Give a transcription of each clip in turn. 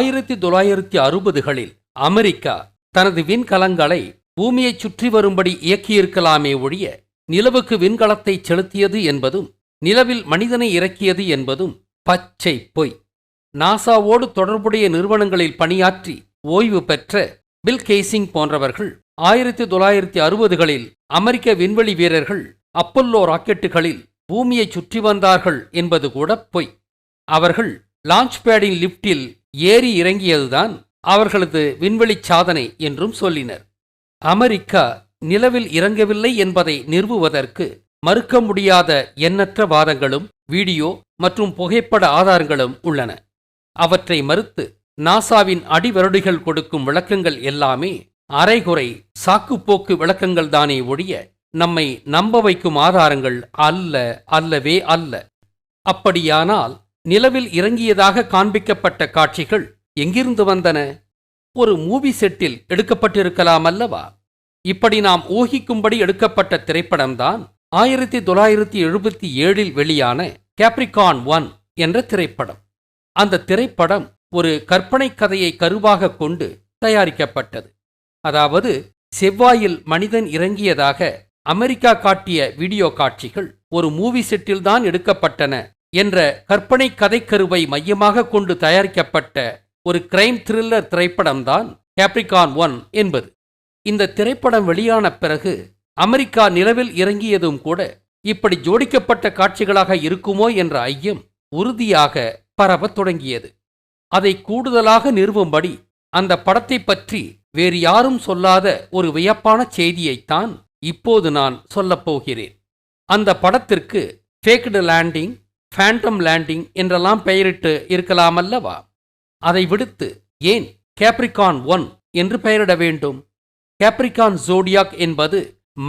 ஆயிரத்தி தொள்ளாயிரத்தி அறுபதுகளில் அமெரிக்கா தனது விண்கலங்களை பூமியைச் சுற்றி வரும்படி இயக்கியிருக்கலாமே ஒழிய நிலவுக்கு விண்கலத்தை செலுத்தியது என்பதும் நிலவில் மனிதனை இறக்கியது என்பதும் பச்சை பொய். நாசாவோடு தொடர்புடைய நிறுவனங்களில் பணியாற்றி ஓய்வு பெற்ற பில் கேசிங் போன்றவர்கள் ஆயிரத்தி தொள்ளாயிரத்தி அறுபதுகளில் அமெரிக்க விண்வெளி வீரர்கள் அப்பல்லோ ராக்கெட்டுகளில் பூமியை சுற்றி வந்தார்கள் என்பது கூட பொய். அவர்கள் லான்ச் பேடின் லிப்டில் ஏறி இறங்கியதுதான் அவர்களது விண்வெளி சாதனை என்றும் சொல்லினர். அமெரிக்கா நிலவில் இறங்கவில்லை என்பதை நிறுவுவதற்கு மறுக்க முடியாத எண்ணற்ற வாதங்களும் வீடியோ மற்றும் புகைப்பட ஆதாரங்களும் உள்ளன. அவற்றை மறுத்து நாசாவின் அடிவருடிகள் கொடுக்கும் விளக்கங்கள் எல்லாமே அரைகுறை சாக்குப்போக்கு விளக்கங்கள் தானே ஒழிய நம்மை நம்ப வைக்கும் ஆதாரங்கள் அல்ல அல்லவே அல்ல. அப்படியானால் நிலவில் இறங்கியதாக காண்பிக்கப்பட்ட காட்சிகள் எங்கிருந்து வந்தன? ஒரு மூவி செட்டில் எடுக்கப்பட்டிருக்கலாம் அல்லவா? இப்படி நாம் ஊகிக்கும்படி எடுக்கப்பட்ட திரைப்படம்தான் ஆயிரத்தி தொள்ளாயிரத்தி எழுபத்தி ஏழில் வெளியான கேப்ரிகான் ஒன் என்ற திரைப்படம். அந்த திரைப்படம் ஒரு கற்பனை கதையை கருவாக கொண்டு தயாரிக்கப்பட்டது. அதாவது செவ்வாயில் மனிதன் இறங்கியதாக அமெரிக்கா காட்டிய வீடியோ காட்சிகள் ஒரு மூவி செட்டில்தான் எடுக்கப்பட்டன என்ற கற்பனை கதைக்கருவை மையமாக கொண்டு தயாரிக்கப்பட்ட ஒரு கிரைம் த்ரில்லர் திரைப்படம்தான் கேப்ரிகான் ஒன் என்பது. இந்த திரைப்படம் வெளியான பிறகு அமெரிக்கா நிலவில் இறங்கியதும் கூட இப்படி ஜோடிக்கப்பட்ட காட்சிகளாக இருக்குமோ என்ற ஐயம் உறுதியாக பரவத் தொடங்கியது. அதை கூடுதலாக நிறுவும்படி அந்த படத்தை பற்றி வேறு யாரும் சொல்லாத ஒரு வியப்பான செய்தியைத்தான் இப்போது நான் சொல்லப் போகிறேன். அந்த படத்திற்கு ஃபேக்டு லேண்டிங் ஃபேண்டம் லேண்டிங் என்றெல்லாம் பெயரிட்டு இருக்கலாமல்லவா? அதை விடுத்து ஏன் கேப்ரிகான் ஒன் என்று பெயரிட வேண்டும்? கேப்ரிகான் ஜோடியாக் என்பது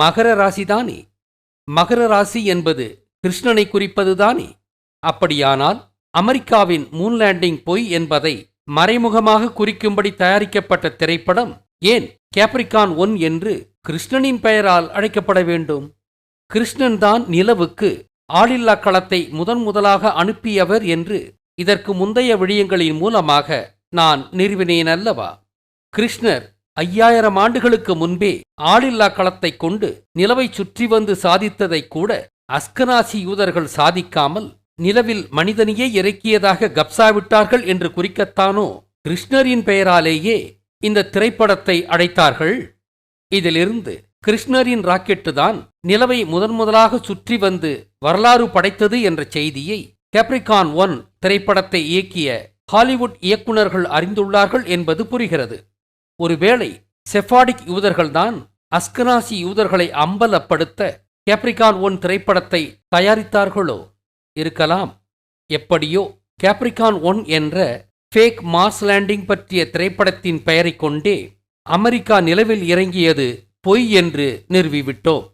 மகர ராசிதானே மகர ராசி என்பது கிருஷ்ணனை குறிப்பதுதானே அப்படியானால் அமெரிக்காவின் மூன் லேண்டிங் பொய் என்பதை மறைமுகமாக குறிக்கும்படி தயாரிக்கப்பட்ட திரைப்படம் ஏன் கேப்ரிகான் ஒன் என்று கிருஷ்ணனின் பெயரால் அழைக்கப்பட வேண்டும்? கிருஷ்ணன் தான் நிலவுக்கு ஆளில்லா களத்தை முதன் முதலாக அனுப்பியவர் என்று இதற்கு முந்தைய விழியங்களின் மூலமாக நான் நிறுவினேன் அல்லவா? கிருஷ்ணர் ஐயாயிரம் ஆண்டுகளுக்கு முன்பே ஆளில்லா களத்தை கொண்டு நிலவை சுற்றி வந்து சாதித்ததை கூட அஸ்கனாசி யூதர்கள் சாதிக்காமல் நிலவில் மனிதனையே இறக்கியதாக கப்சாவிட்டார்கள் என்று குறிக்கத்தானோ? கிருஷ்ணரின் பெயராலேயே இந்த திரைப்படத்தை அடைத்தார்கள். இதிலிருந்து கிருஷ்ணரின் ராக்கெட்டு தான் நிலவை முதன் முதலாக சுற்றி வந்து வரலாறு படைத்தது என்ற செய்தியை கேப்ரிகான் ஒன் திரைப்படத்தை இயக்கிய ஹாலிவுட் இயக்குனர்கள் அறிந்துள்ளார்கள் என்பது புரிகிறது. ஒருவேளை செஃபாடிக் யூதர்கள்தான் அஸ்கனாசி யூதர்களை அம்பலப்படுத்த கேப்ரிகான் ஒன் திரைப்படத்தை தயாரித்தார்களோ? இருக்கலாம். எப்படியோ கேப்ரிகான் ஒன் என்ற ஃபேக் மார்ஸ் லேண்டிங் பற்றிய திரைப்படத்தின் பெயரைக் கொண்டே அமெரிக்கா நிலவில் இறங்கியது பொய் என்று நிறுவிவிட்டோம்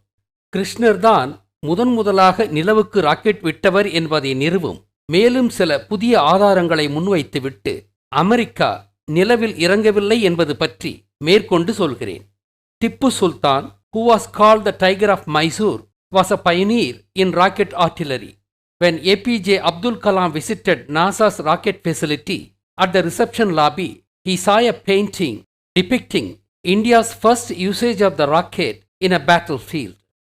கிருஷ்ணர்தான் முதன் முதலாக நிலவுக்கு ராக்கெட் விட்டவர் என்பதை நிறுவும் மேலும் சில புதிய ஆதாரங்களை முன்வைத்துவிட்டு அமெரிக்கா நிலவில் இறங்கவில்லை என்பது பற்றி மேற்கொண்டு சொல்கிறேன் Tipu Sultan who was call the tiger of Mysore was a pioneer in rocket artillery when APJ Abdul Kalam visited NASA's rocket facility at the reception lobby he saw a painting depicting India's first usage of the rocket in a battlefield.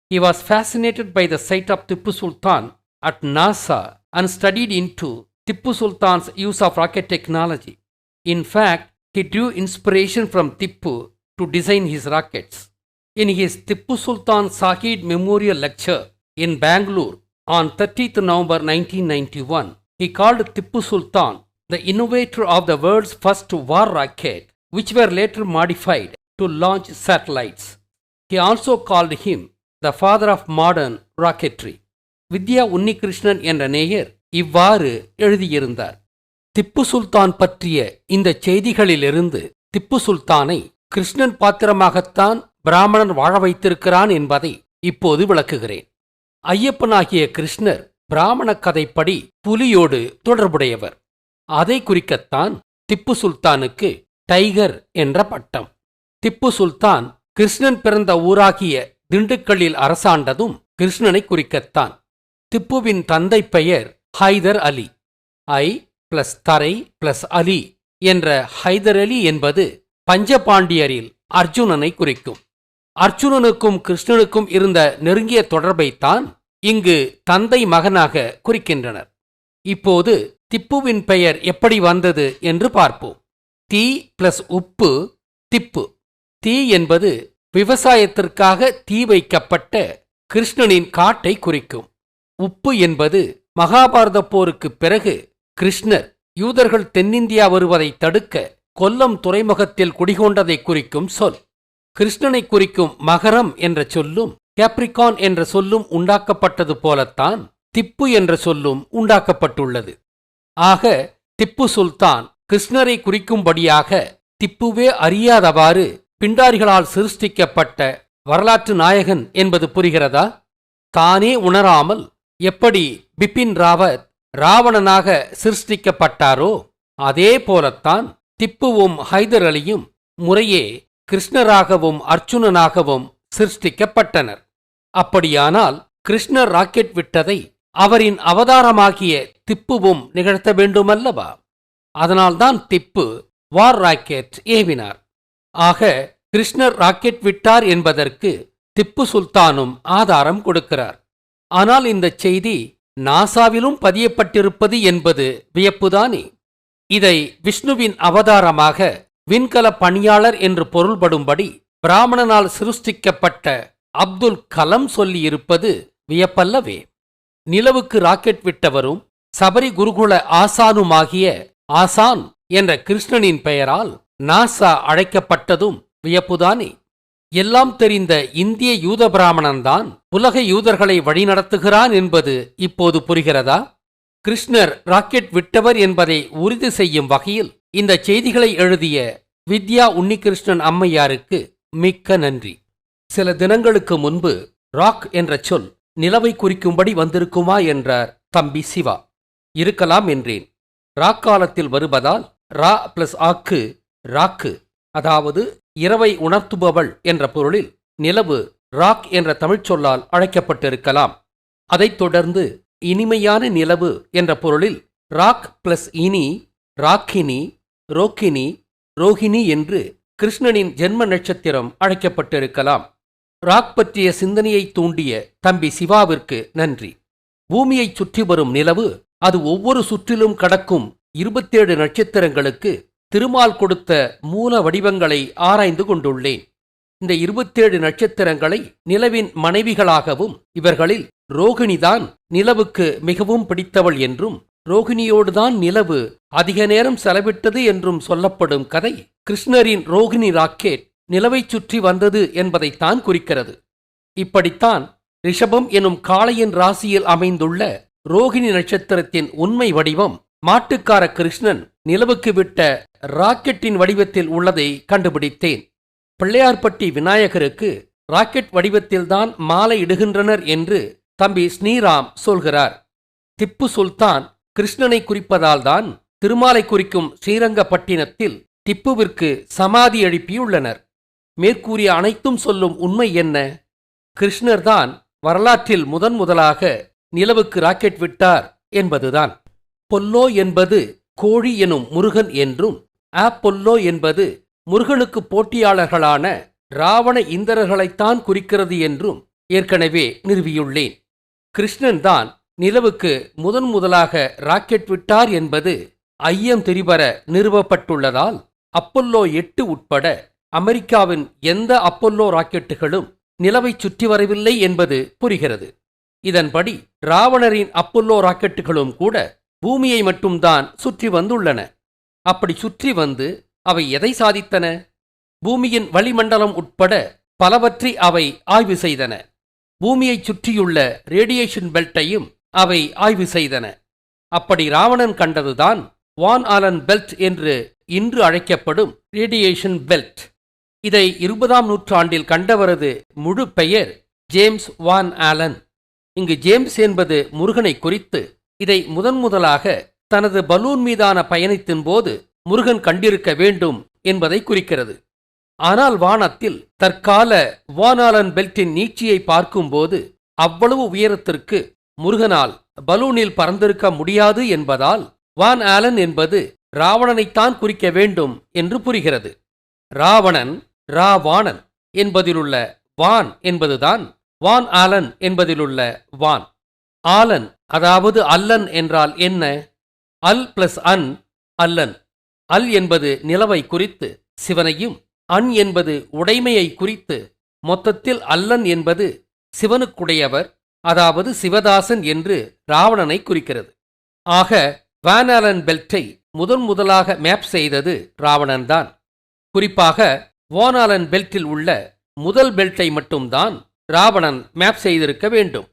He was fascinated by the sight of Tipu Sultan at NASA and studied into Tipu Sultan's use of rocket technology. In fact, he drew inspiration from Tipu to design his rockets. In his Tipu Sultan Sahid Memorial Lecture in Bangalore on 30th November 1991, he called Tipu Sultan the innovator of the world's first war rocket, which were later modified to launch satellites. He also called him the father of modern rocketry. Vidya Unnikrishnan என்ற நேயர் இவ்வாறு எழுதியிருந்தார் திப்பு சுல்தான் பற்றிய இந்த செய்திகளிலிருந்து திப்பு சுல்தானை கிருஷ்ணன் பாத்திரமாகத்தான் பிராமணன் வாழ வைத்திருக்கிறான் என்பதை இப்போது விளக்குகிறேன் ஐயப்பனாகிய கிருஷ்ணர் பிராமண கதைப்படி புலியோடு தொடர்புடையவர் அதை குறிக்கத்தான் திப்பு சுல்தானுக்கு டைகர் என்ற பட்டம் திப்பு சுல்தான் கிருஷ்ணன் பிறந்த ஊராகிய திண்டுக்கல்லில் அரசாண்டதும் கிருஷ்ணனை குறிக்கத்தான். திப்புவின் தந்தை பெயர் ஹைதர் அலி. ஐ பிளஸ் தரை பிளஸ் அலி என்ற ஹைதர் அலி என்பது பஞ்சபாண்டியரில் அர்ஜுனனை குறிக்கும். அர்ஜுனனுக்கும் கிருஷ்ணனுக்கும் இருந்த நெருங்கிய தொடர்பைத்தான் இங்கு தந்தை மகனாக குறிக்கின்றனர். இப்போது திப்புவின் பெயர் எப்படி வந்தது என்று பார்ப்போம். தீ பிளஸ் உப்பு திப்பு. தீ என்பது விவசாயத்திற்காக தீ வைக்கப்பட்ட கிருஷ்ணனின் காட்டை குறிக்கும். உப்பு என்பது மகாபாரத போருக்குப் பிறகு கிருஷ்ணர் யூதர்கள் தென்னிந்தியா வருவதை தடுக்க கொல்லம் துறைமுகத்தில் குடிகொண்டதை குறிக்கும் சொல். கிருஷ்ணனை குறிக்கும் மகரம் என்ற சொல்லும் கேப்ரிகான் என்ற சொல்லும் உண்டாக்கப்பட்டது போலத்தான் திப்பு என்ற சொல்லும் உண்டாக்கப்பட்டுள்ளது. ஆக திப்பு சுல்தான் கிருஷ்ணரை குறிக்கும்படியாக திப்புவே அறியாதவாறு பிண்டாரிகளால் சிருஷ்டிக்கப்பட்ட வரலாற்று நாயகன் என்பது புரிகிறதா? தானே உணராமல் எப்படி பிபின் ராவத் ராவணனாக சிருஷ்டிக்கப்பட்டாரோ அதே போலத்தான் திப்புவும் ஹைதர் அலியும் முறையே கிருஷ்ணராகவும் அர்ச்சுனனாகவும் சிருஷ்டிக்கப்பட்டனர். அப்படியானால் கிருஷ்ணர் ராக்கெட் விட்டதை அவரின் அவதாரமாகிய திப்புவும் நிகழ்த்த வேண்டுமல்லவா? அதனால்தான் திப்பு வார் ராக்கெட் ஏவினார். ஆக கிருஷ்ணர் ராக்கெட் விட்டார் என்பதற்கு திப்பு சுல்தானும் ஆதாரம் கொடுக்கிறார். ஆனால் இந்த செய்தி நாசாவிலும் பதியப்பட்டிருப்பது என்பது வியப்புதானே? இதை விஷ்ணுவின் அவதாரமாக விண்கல பணியாளர் என்று பொருள்படும்படி பிராமணனால் சிருஷ்டிக்கப்பட்ட அப்துல் கலம் சொல்லியிருப்பது வியப்பல்லவே. நிலவுக்கு ராக்கெட் விட்டவரும் சபரி குருகுல ஆசானுமாகிய ஆசான் என்ற கிருஷ்ணனின் பெயரால் நாசா அழைக்கப்பட்டதும் வியப்புதானே? எல்லாம் தெரிந்த இந்திய யூத பிராமணன்தான் உலக யூதர்களை வழிநடத்துகிறான் என்பது இப்போது புரிகிறதா? கிருஷ்ணர் ராக்கெட் விட்டவர் என்பதை உறுதி செய்யும் வகையில் இந்த செய்திகளை எழுதிய வித்யா உன்னிகிருஷ்ணன் அம்மையாருக்கு மிக்க நன்றி. சில தினங்களுக்கு முன்பு ராக் என்ற சொல் நிலவை குறிக்கும்படி வந்திருக்குமா என்றார் தம்பி சிவா. இருக்கலாம் என்றேன். ராக் காலத்தில் வருவதால் ரா பிளஸ் ஆக்கு ராக்கு அதாவது இரவை உணர்த்துபவள் என்ற பொருளில் நிலவு ராக் என்ற தமிழ்ச் சொல்லால் அழைக்கப்பட்டிருக்கலாம். அதைத் தொடர்ந்து இனிமையான நிலவு என்ற பொருளில் ராக் பிளஸ் இனி ராக்கினி ரோக்கினி ரோஹிணி என்று கிருஷ்ணனின் ஜென்ம நட்சத்திரம் அழைக்கப்பட்டிருக்கலாம். ராக் பற்றிய சிந்தனையை தூண்டிய தம்பி சிவாவிற்கு நன்றி. பூமியைச் சுற்றி வரும் நிலவு அது ஒவ்வொரு சுற்றிலும் கடக்கும் இருபத்தேழு நட்சத்திரங்களுக்கு திருமால் கொடுத்த மூல வடிவங்களை ஆராய்ந்து கொண்டுள்ளேன். இந்த இருபத்தேழு நட்சத்திரங்களை நிலவின் மனைவிகளாகவும் இவர்களில் ரோகிணிதான் நிலவுக்கு மிகவும் பிடித்தவள் என்றும் ரோகிணியோடுதான் நிலவு அதிக நேரம் செலவிட்டது என்றும் சொல்லப்படும் கதை கிருஷ்ணரின் ரோகிணி ராக்கெட் நிலவைச் சுற்றி வந்தது என்பதைத்தான் குறிக்கிறது. இப்படித்தான் ரிஷபம் எனும் காளையின் ராசியில் அமைந்துள்ள ரோகிணி நட்சத்திரத்தின் உண்மை வடிவம் மாட்டுக்கார கிருஷ்ணன் நிலவுக்கு விட்ட ராக்கெட்டின் வடிவத்தில் உள்ளதை கண்டுபிடித்தேன். பிள்ளையார்பட்டி விநாயகருக்கு ராக்கெட் வடிவத்தில்தான் மாலை இடுகின்றனர் என்று தம்பி ஸ்ரீராம் சொல்கிறார். திப்பு சுல்தான் கிருஷ்ணனை குறிப்பதால்தான் திருமாலை குறிக்கும் ஸ்ரீரங்கப்பட்டினத்தில் திப்புவிற்கு சமாதி எழுப்பியுள்ளனர். மேற்கூறிய அனைத்தும் சொல்லும் உண்மை என்ன? கிருஷ்ணர்தான் வரலாற்றில் முதன் முதலாக நிலவுக்கு ராக்கெட் விட்டார் என்பதுதான். பொல்லோ என்பது கோழி எனும் முருகன் என்றும் ஆப்பொல்லோ என்பது முருகனுக்கு போட்டியாளர்களான ராவண இந்திரர்களைத்தான் குறிக்கிறது என்றும் ஏற்கனவே நிறுவியுள்ளேன். கிருஷ்ணன் தான் நிலவுக்கு முதன் முதலாக ராக்கெட் விட்டார் என்பது ஐயம் தெரிவர நிறுவப்பட்டுள்ளதால் அப்பல்லோ எட்டு உட்பட அமெரிக்காவின் எந்த அப்பல்லோ ராக்கெட்டுகளும் நிலவைச் சுற்றி வரவில்லை என்பது புரிகிறது. இதன்படி ராவணரின் அப்பல்லோ ராக்கெட்டுகளும் கூட பூமியை மட்டும்தான் சுற்றி வந்துள்ளன. அப்படி சுற்றி வந்து அவை எதை சாதித்தன? பூமியின் வளிமண்டலம் உட்பட பலவற்றை அவை ஆய்வு செய்தன. பூமியைச் சுற்றியுள்ள ரேடியேஷன் பெல்ட்டையும் அவை ஆய்வு செய்தன. அப்படி ராவணன் கண்டதுதான் வான் ஆலன் பெல்ட் என்று இன்று அழைக்கப்படும் ரேடியேஷன் பெல்ட். இதை இருபதாம் நூற்றாண்டில் கண்டவரது முழு பெயர் ஜேம்ஸ் வான் ஆலன். இங்கு ஜேம்ஸ் என்பது முருகனை குறித்து இதை முதன் முதலாக தனது பலூன் மீதான பயணத்தின் போது முருகன் கண்டிருக்க வேண்டும் என்பதை குறிக்கிறது. ஆனால் வானத்தில் தற்கால வானாளன் பெல்ட்டின் நீட்சியை பார்க்கும்போது அவ்வளவு உயரத்திற்கு முருகனால் பலூனில் பறந்திருக்க முடியாது என்பதால் வான் ஆலன் என்பது ராவணனைத்தான் குறிக்க வேண்டும் என்று புரிகிறது. ராவணன் ராவாணன் என்பதிலுள்ள வான் என்பதுதான் வான் ஆலன் என்பதிலுள்ள வான். ஆலன் அதாவது அல்லன் என்றால் என்ன? அல் பிளஸ் அன் அல்லன். அல் என்பது நிலவை குறித்து சிவனையும். அன் என்பது உடைமையை குறித்து. மொத்தத்தில் அல்லன் என்பது சிவனுக்குடையவர் அதாவது சிவதாசன் என்று ராவணனை குறிக்கிறது. ஆக வேனாலன் பெல்ட்டை முதன் முதலாக மேப் செய்தது ராவணன்தான். குறிப்பாக வானாலன் பெல்ட்டில் உள்ள முதல் பெல்ட்டை மட்டும்தான் ராவணன் மேப் செய்திருக்க வேண்டும்.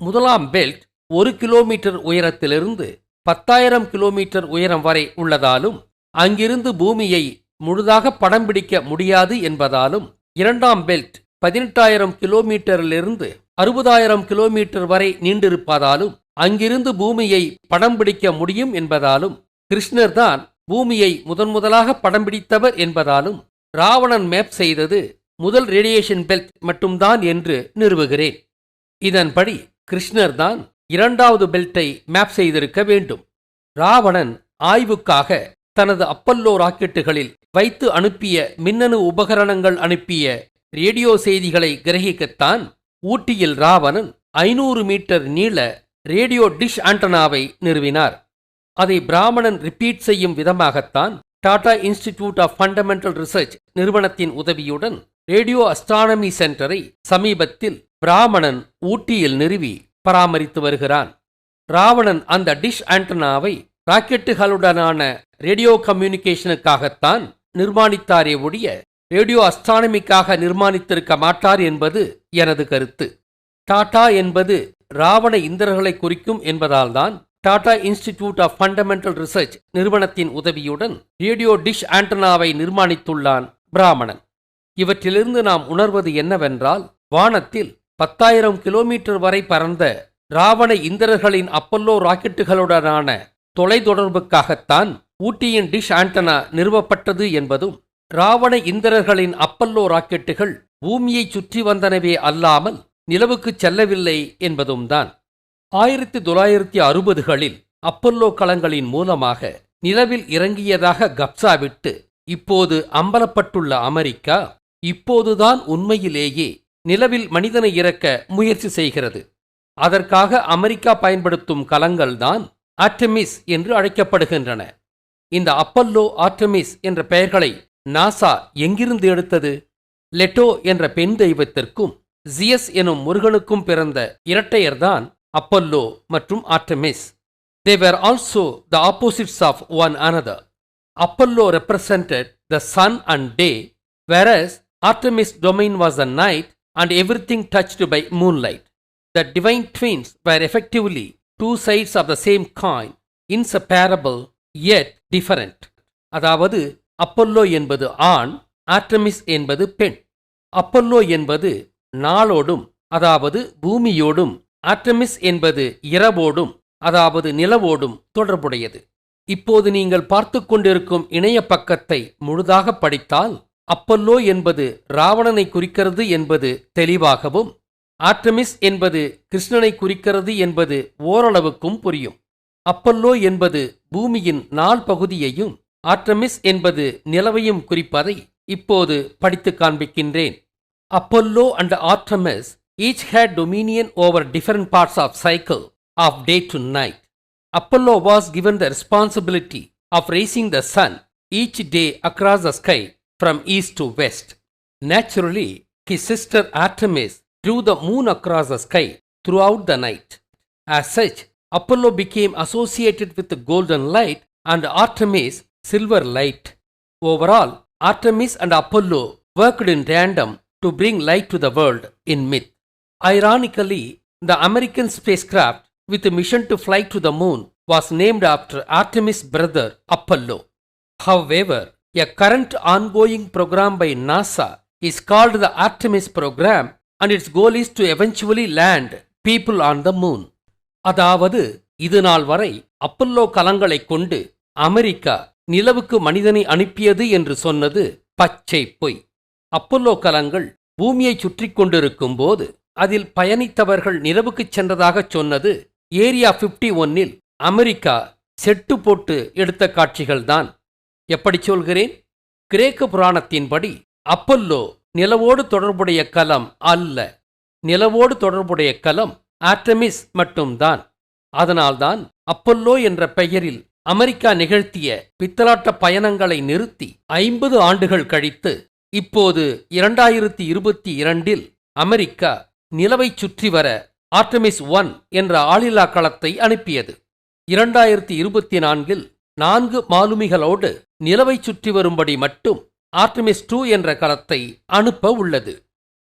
முதலாம் பெல்ட் ஒரு கிலோமீட்டர் உயரத்திலிருந்து பத்தாயிரம் கிலோமீட்டர் உயரம் வரை உள்ளதாலும் அங்கிருந்து பூமியை முழுதாக படம் பிடிக்க முடியாது என்பதாலும் இரண்டாம் பெல்ட் பதினெட்டாயிரம் கிலோமீட்டரிலிருந்து அறுபதாயிரம் கிலோமீட்டர் வரை நீண்டிருப்பதாலும் அங்கிருந்து பூமியை படம் பிடிக்க முடியும் என்பதாலும் கிருஷ்ணர் தான் பூமியை முதன் முதலாக படம் பிடித்தவர் என்பதாலும் ராவணன் மேப் செய்தது முதல் ரேடியேஷன் பெல்ட் மட்டும்தான் என்று நிறுவுகிறேன். இதன்படி கிருஷ்ணர் தான் இரண்டாவது பெல்ட்டை மேப் செய்திருக்க வேண்டும். ராவணன் ஆய்வுக்காக தனது அப்பல்லோ ராக்கெட்டுகளில் வைத்து அனுப்பிய மின்னணு உபகரணங்கள் அனுப்பிய ரேடியோ செய்திகளை கிரகிக்கத்தான் ஊட்டியில் ராவணன் ஐநூறு மீட்டர் நீள ரேடியோ டிஷ் ஆண்டனாவை நிறுவினார். அதை பிராமணன் ரிப்பீட் செய்யும் விதமாகத்தான் Tata Institute of Fundamental Research நிறுவனத்தின் உதவியுடன் ரேடியோ அஸ்ட்ரானமி சென்டரை சமீபத்தில் பிராமணன் ஊட்டியில் நிறுவி பராமரித்து வருகிறான். ராவணன் அந்த டிஷ் ஆண்டனாவை ராக்கெட்டுகளுடனான ரேடியோ கம்யூனிகேஷனுக்காகத்தான் நிர்மாணித்தாரே ஒழிய ரேடியோ அஸ்ட்ரானமிக்காக நிர்மாணித்திருக்க மாட்டார் என்பது எனது கருத்து. டாடா என்பது ராவண இந்திரர்களை குறிக்கும் என்பதால்தான் Tata Institute of Fundamental Research நிறுவனத்தின் உதவியுடன் ரேடியோ டிஷ் ஆண்டனாவை நிர்மாணித்துள்ளான் பிராமணன். இவற்றிலிருந்து நாம் உணர்வது என்னவென்றால் வானத்தில் பத்தாயிரம் கிலோமீட்டர் வரை பறந்த ராவண இந்திரர்களின் அப்பல்லோ ராக்கெட்டுகளுடனான தொலைத்தொடர்புக்காகத்தான் ஊட்டியின் டிஷ் ஆண்டனா நிறுவப்பட்டது என்பதும் ராவண இந்திரர்களின் அப்பல்லோ ராக்கெட்டுகள் பூமியை சுற்றி வந்தனவே அல்லாமல் நிலவுக்கு செல்லவில்லை என்பதும் தான் ஆயிரத்தி தொள்ளாயிரத்தி அறுபதுகளில் அப்பல்லோ களங்களின் மூலமாக நிலவில் இறங்கியதாக கப்சா விட்டு இப்போது அம்பலப்பட்டுள்ள அமெரிக்கா இப்போதுதான் உண்மையிலேயே நிலவில் மனிதனை இறக்க முயற்சி செய்கிறது. அதற்காக அமெரிக்கா பயன்படுத்தும் கலங்கள்தான் ஆர்டமிஸ் என்று அழைக்கப்படுகின்றன. இந்த அப்பல்லோ ஆர்டமிஸ் என்ற பெயர்களை நாசா எங்கிருந்து எடுத்தது? லெட்டோ என்ற பெண் தெய்வத்திற்கும் ஜியஸ் எனும் முருகனுக்கும் பிறந்த இரட்டையர்தான் அப்பல்லோ மற்றும் Artemis they also the opposites of one another Apollo represented the sun and day whereas artemis domain was the night and everything touched by moonlight. The divine twins were effectively two sides of the same coin inseparable yet different. அதாவது Apollo என்பது ஆண் Artemis என்பது பெண். Apollo என்பது நாளோடும் அதாவது பூமியோடும் Artemis என்பது இரவோடும் அதாவது நிலவோடும் தொடர்புடையது. இப்போது நீங்கள் பார்த்து கொண்டிருக்கும் இணைய பக்கத்தை முழுதாக படித்தால் அப்பல்லோ என்பது ராவணனை குறிக்கிறது என்பது தெளிவாகவும் ஆர்டமிஸ் என்பது கிருஷ்ணனை குறிக்கிறது என்பது ஓரளவுக்கும் புரியும். அப்பல்லோ என்பது பூமியின் நாள் பகுதியையும் ஆர்டமிஸ் என்பது நிலவையும் குறிப்பதை இப்போது படித்து காண்பிக்கின்றேன். Apollo and Artemis each had dominion over different parts of cycle of day to night Apollo was given the responsibility of racing the sun each day across the sky from east to west. Naturally, his sister Artemis drew the moon across the sky throughout the night. As such, Apollo became associated with the golden light and Artemis silver light. Overall, Artemis and Apollo worked in tandem to bring light to the world in myth. Ironically, the American spacecraft with a mission to fly to the moon was named after Artemis' brother Apollo. However, a current ongoing program by NASA is called the Artemis program and its goal is to eventually land people on the moon. அதாவது இது நாள் வரை Apollo கலங்களைக் கொண்டு America நிலவுக்கு மனிதனை அனுப்பியது என்று சொன்னது பச்சை பொய் அப்பல்லோ கலங்கள் பூமியை சுற்றி கொண்டிருக்கும் போது அதில் பயணித்தவர்கள் நிலவுக்குச் சென்றதாகச் சொன்னது ஏரியா 51 ஒன்னில் அமெரிக்கா செட்டு போட்டு எடுத்த காட்சிகள்தான் எப்படி சொல்கிறேன்? கிரேக்க புராணத்தின்படி அப்பல்லோ நிலவோடு தொடர்புடைய கலம் அல்ல. நிலவோடு தொடர்புடைய கலம் ஆட்டமிஸ் மட்டும்தான். அதனால்தான் அப்பல்லோ என்ற பெயரில் அமெரிக்கா நிகழ்த்திய பித்தலாட்ட பயணங்களை நிறுத்தி ஐம்பது ஆண்டுகள் கழித்து இப்போது இரண்டாயிரத்தி இருபத்தி இரண்டில் அமெரிக்கா நிலவைச் சுற்றி வர ஆர்டமிஸ் ஒன் என்ற ஆளில்லா களத்தை அனுப்பியது. இரண்டாயிரத்தி இருபத்தி நான்கில் நான்கு மாலுமிகளோடு நிலவைச் சுற்றி வரும்படி மட்டும் ஆர்டமிஸ் டூ என்ற கலத்தை அனுப்ப உள்ளது.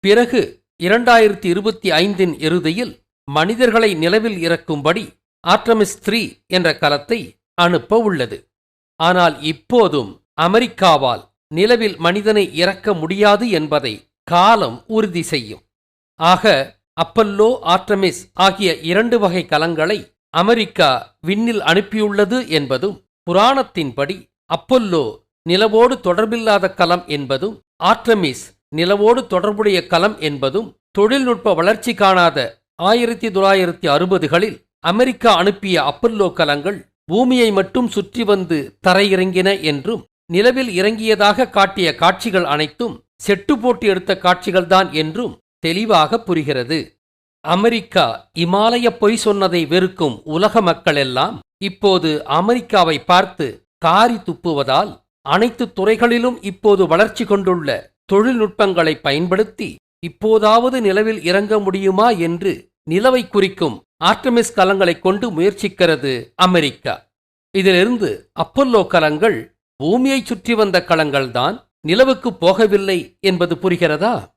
பிறகு இரண்டாயிரத்தி இருபத்தி ஐந்தின் இறுதியில் மனிதர்களை நிலவில் இறக்கும்படி ஆர்டமிஸ் த்ரீ என்ற கலத்தை அனுப்ப உள்ளது. ஆனால் இப்போதும் அமெரிக்காவால் நிலவில் மனிதனை இறக்க முடியாது என்பதை காலம் உறுதி செய்யும். ஆக அப்பல்லோ ஆர்டமிஸ் ஆகிய இரண்டு வகை கலங்களை அமெரிக்கா விண்ணில் அனுப்பியுள்ளது என்பதும் புராணத்தின்படி அப்பல்லோ நிலவோடு தொடர்பில்லாத கலம் என்பதும் ஆர்டமிஸ் நிலவோடு தொடர்புடைய கலம் என்பதும் தொழில்நுட்ப வளர்ச்சி காணாத ஆயிரத்தி தொள்ளாயிரத்தி அறுபதுகளில் அமெரிக்கா அனுப்பிய அப்பல்லோ கலங்கள் பூமியை மட்டும் சுற்றி வந்து தரையிறங்கின என்றும் நிலவில் இறங்கியதாக காட்டிய காட்சிகள் அனைத்தும் செட்டு போட்டு எடுத்த காட்சிகள்தான் என்றும் தெளிவாக புரிகிறது. அமெரிக்கா இமாலய பொய் சொன்னதை வெறுக்கும் உலக மக்களெல்லாம் இப்போது அமெரிக்காவை பார்த்து காரி துப்புவதால் அனைத்து துறைகளிலும் இப்போது வளர்ச்சி கொண்டுள்ள தொழில்நுட்பங்களை பயன்படுத்தி இப்போதாவது நிலவில் இறங்க முடியுமா என்று நிலவை குறிக்கும் ஆர்டமிஸ் கலங்களை கொண்டு முயற்சிக்கிறது அமெரிக்கா. இதிலிருந்து அப்பல்லோ கலங்கள் பூமியை சுற்றி வந்த கலங்கள்தான் நிலவுக்கு போகவில்லை என்பது புரிகிறதா?